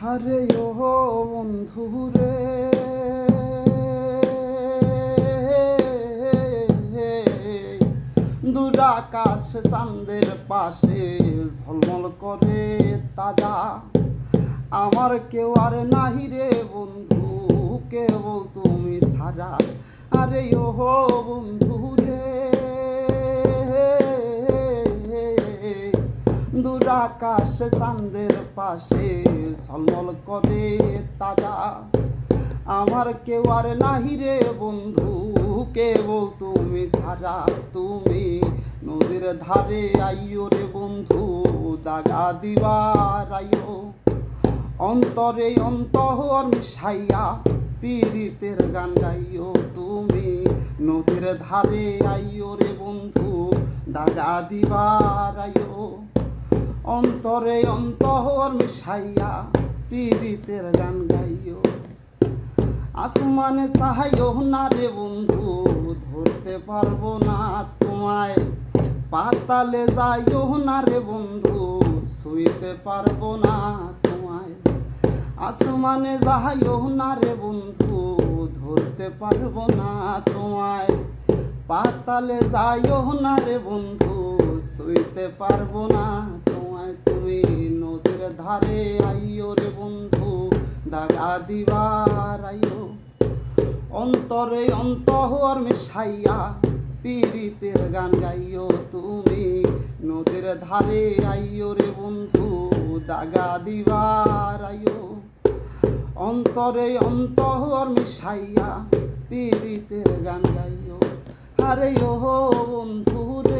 হারে ও বন্ধু রে। দুরাকাশ চান্দের পাশে ঝলমল করে তারা। আমার কেউ আর নাহি রে বন্ধু, কেবল তুমি সারা আরে ও দুরাকাশ চান্দের পাশে ঝলমল করে তারা। আমার কেউ আর নাহি রে বন্ধু, কেবল তুমি সারা তুমি। নদীর ধারে আইও রে বন্ধু, দাগা দিবার আইও। অন্তরে অন্তর মিশাইয়া পীড়িতের গান গাইও তুমি। নদীর ধারে আইও রে বন্ধু, দাগা দিবার আইও। অন্তরে অন্তর মিশাইয়া পীড়িতের গান গাইও। আসমানে সাহায্য না রে বন্ধু, ধরতে পারব না তোমায়। পাতালে যাইও না রে বন্ধু, শুইতে পারব না তোমায়। আসমানে যাইও না রে বন্ধু, ধরতে পারব না তোমায়। পাতালে যাইও না রে বন্ধু, শুইতে পারব না তুমি নদীর ধারে আইও রে বন্ধু, দাগা দিবার আইও। অন্তরে অন্তর মিশাইয়া পীড়িতের গান গাইও তুমি, নদীর ধারে আইও রে বন্ধু, দাগা দিবার আইও। অন্তরে অন্তর মিশাইয়া পীড়িতের গান গাইও। আরে ও বন্ধু রে